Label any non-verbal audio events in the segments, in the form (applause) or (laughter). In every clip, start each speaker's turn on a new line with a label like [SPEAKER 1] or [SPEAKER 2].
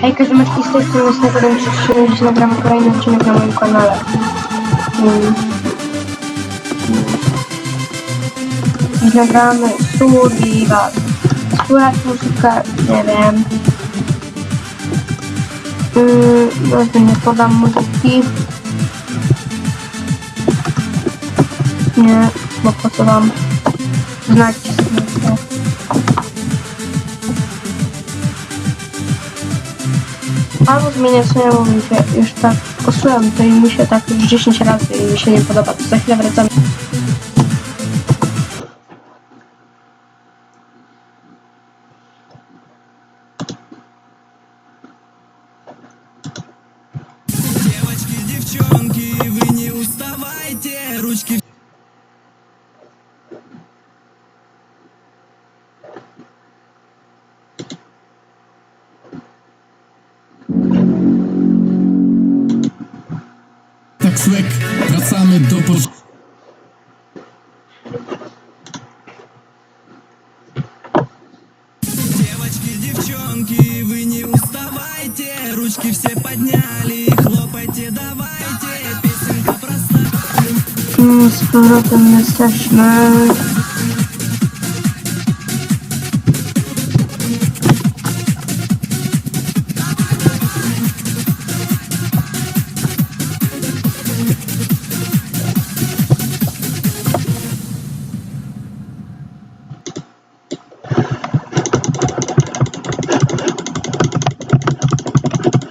[SPEAKER 1] Hej, Kaziomeczki, z tej strony Snajperem 33, dziś nagramy kolejny odcinek na moim kanale. Mm. Dziś nagramy Survival. Słychać muzykę, nie wiem. Yy, nazwy nie podam muzyki. Nie, bo po co wam znać Albo zmienię sobie mówię, już tak posłucham to i mi się tak już 10 razy i mi się nie podoba, to za chwilę wracam. Mm, Z powrotem jesteśmy.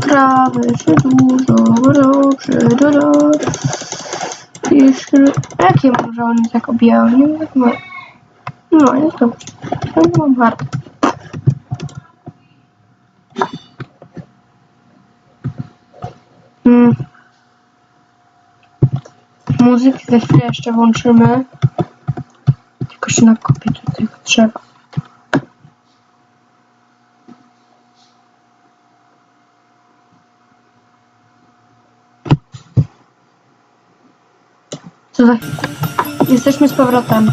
[SPEAKER 1] Trawy się dużo roczy, do, do. Jeszcze... Jakie może oni tak obijają? Nie wiem, jak ma... No, jest dobrze. Ja nie mam hard. Mm. Muzyki za chwilę jeszcze włączymy. Tylko się nakopię do tego drzewa. Co za... Jesteśmy z powrotem.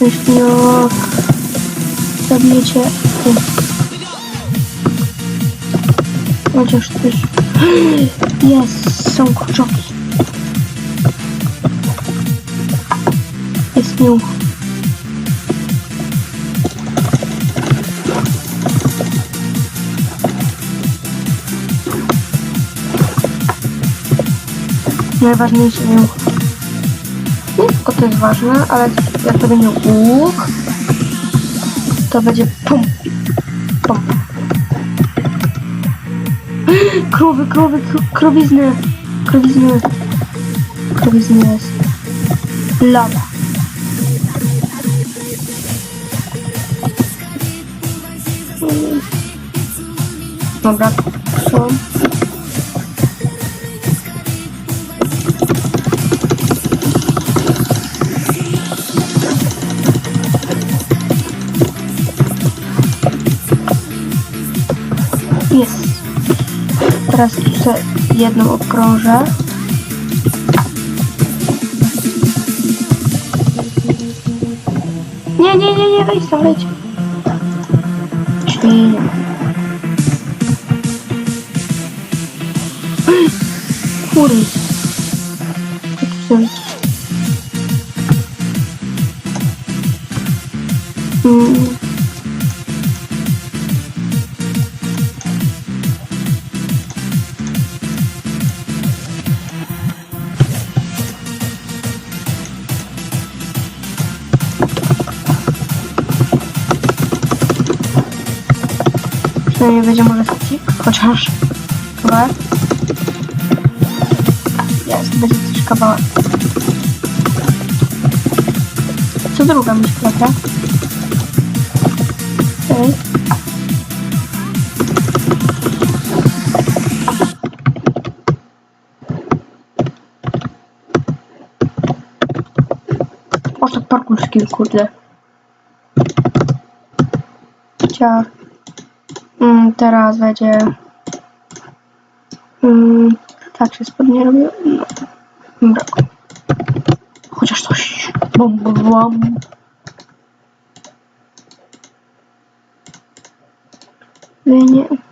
[SPEAKER 1] Jesteś? No... Zabijecie... Chociaż też... (gasps) Jest! Są kurczoki. Jest miół. Najważniejszy miół. Tylko to jest ważne, ale jak to będzie łuk, to będzie pum, pum. (gasps) Krowy, krowy, kro, krowizny, krowizny, krowizny jest. Lada. Dobra, Jest. Teraz jeszcze jedną obkrążę. Nie, nie, nie, nie, wejdź tam, wejdź. Będzie może skip, chociaż chyba. Jest, będzie coś kawałek. Co druga myśl, prawda? Okej. O, to parkour skill, kurde. Ciach. Mm, teraz będzie... Mm, tak się spodnie robiło? No. Brak. Chociaż coś. Bum, bum, bum. I nie.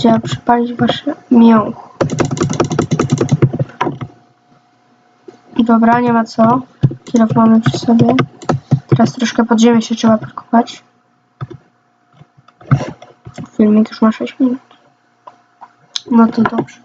[SPEAKER 1] Chciała przypalić wasze miąch. Dobra, nie ma co. Kilof mamy przy sobie. Teraz troszkę pod ziemię się trzeba podkopać. Filmik już ma 6 minut. No to dobrze.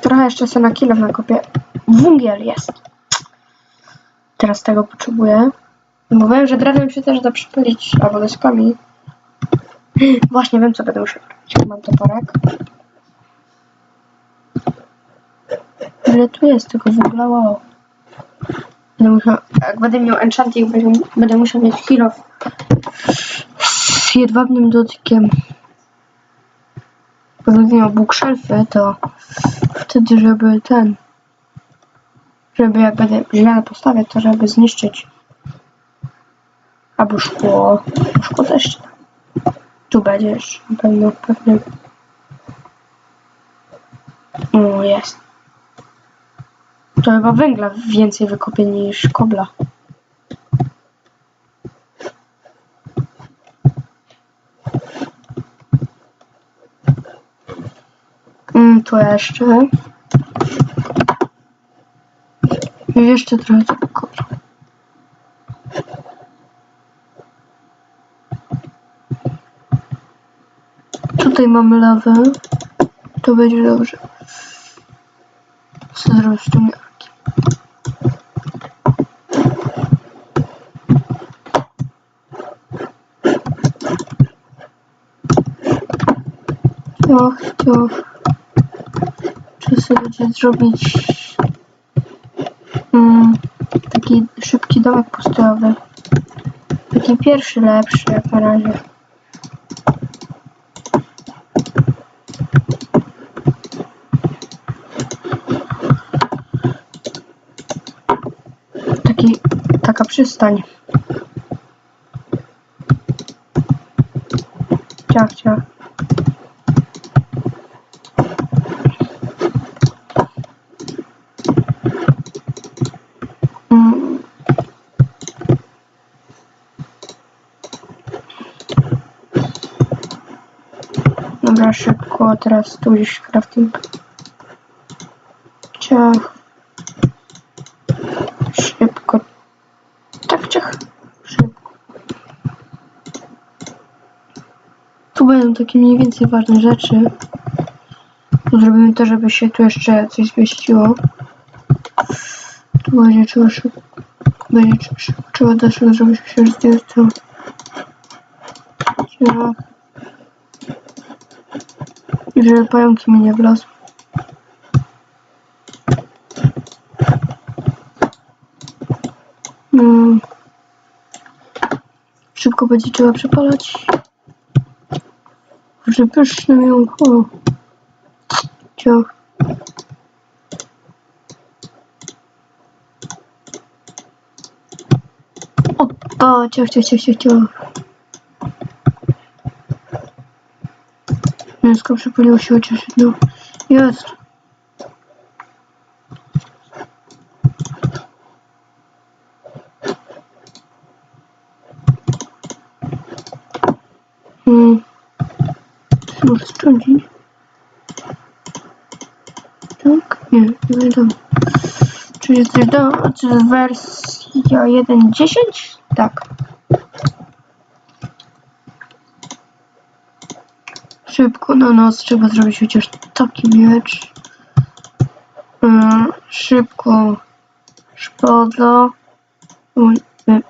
[SPEAKER 1] Trochę jeszcze sobie na kilof nakopię. Wungiel jest. Teraz tego potrzebuję. Mówiłem, że drewnem się też da przypalić, albo deskami. (clears throat) Właśnie wiem, co będę musiał robić. Mam toporek. Ile tu jest tego węgla? Wow. Będę musiał, jak będę miał enchanting, będę, będę musiał mieć kilof z jedwabnym dotykiem. Będę miał bookshelfy, to wtedy, żeby ten, żeby jak będę źle postawię, to żeby zniszczyć albo szkło, szkło też. Tu będzie jeszcze na pewno, pewnie. O, jest. To chyba węgla więcej wykopię niż kobla. Tu jeszcze. I jeszcze trochę kopra. Tutaj mamy lawę. To będzie dobrze. Co zrobić tu miarki? Och, to. Czy sobie zrobić mm, taki szybki domek postojowy. Taki pierwszy lepszy jak na razie. Taki, taka przystań. Ciach, ciach. Mm. Szybko, teraz tu gdzieś crafting. Ciach. Szybko. Tak, ciach. Szybko. Tu będą takie mniej więcej ważne rzeczy. Zrobimy to, żeby się tu jeszcze coś zmieściło. Tu będzie trzeba szybko. Będzie trzeba dać, żeby się zdjąć to. Ciach. Żeby pająki mi nie wlazły. Mm. Szybko będzie trzeba przepalać. Że pyszne mięcho. Ciach. Opa, ciach, ciach, ciach, ciach, ciach. Mięsko przepaliło się chociaż jedno. Jest. Hmm. To się może sprawdzić. Tak? Nie, nie wiadomo. Czyli to jest, do, to jest wersja 1.10? Tak. Szybko na noc trzeba zrobić chociaż taki miecz. Mm, szybko szpadla. Nie.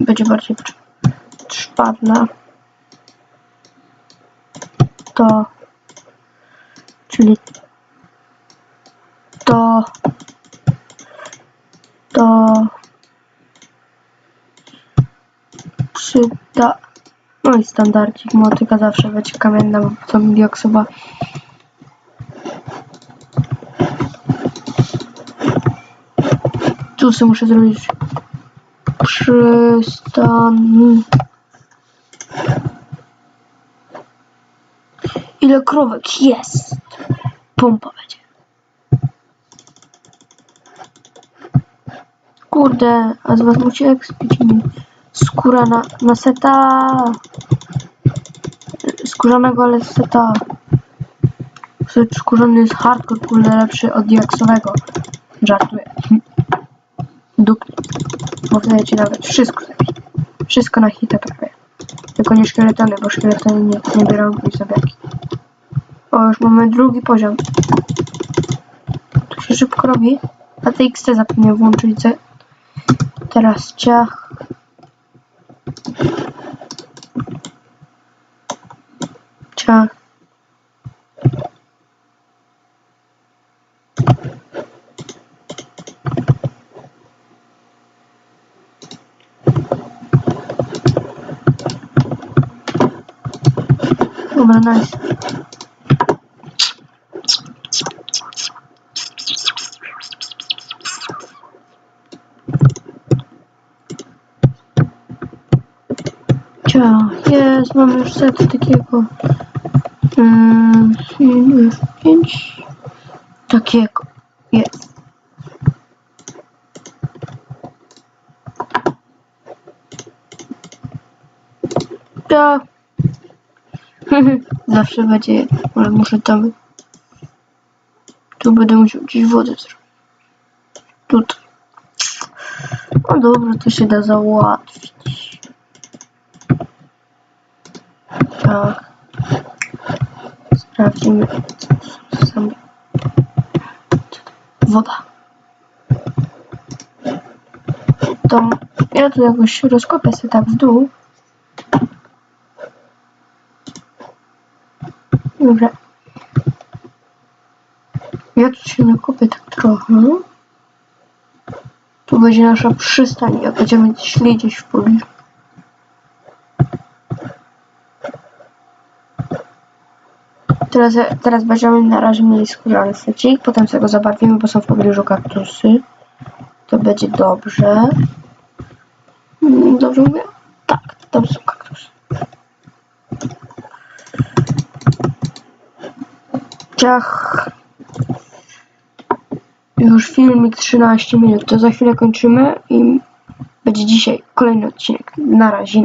[SPEAKER 1] Będzie bardziej. Szpadla. To. Czyli to. To. Przyda. No i standardzik motyka zawsze będzie kamienna, bo to dioksyba. Tu sobie muszę zrobić przystan. Ile krowek jest? Pompa będzie. Kurde, a z was musi ekspić mi. Skóra na, na seta. Skórzanego, ale seta. Skórzany jest hardcore, kurde, lepszy od diaksowego. Żartuję. Bo wtedy ci nawet wszystko zabije. Wszystko na hita prawie. Tylko nie szkieletony, bo szkieletony nie, nie biorą i zabiaki. O, już mamy drugi poziom. To się szybko robi. A TXT zapomniał włączyć. Teraz ciach. Ciach. Dobra, nice. Cia, jest, mamy już set takiego. Yy, pięć. Takiego. Jest. Ja. (laughs) Zawsze będzie ale muszę tam. Tu będę musiał gdzieś wodę zrobić. Tutaj. No dobra, to się da załatwić. Tak. Sprawdzimy. Woda. To ja tu jakoś rozkopię sobie tak w dół. Dobra. Ja tu się nakopię tak trochę. Tu będzie nasza przystań, jak będziemy szli gdzieś w pobliżu. Teraz, teraz będziemy na razie mieli skórzany secik, potem sobie go zabarwimy, bo są w pobliżu kaktusy. To będzie dobrze. Mm, Dobrze mówię? Tak, tam są kaktusy. Ciach. Już filmik 13 minut, to za chwilę kończymy i będzie dzisiaj kolejny odcinek. Na razie.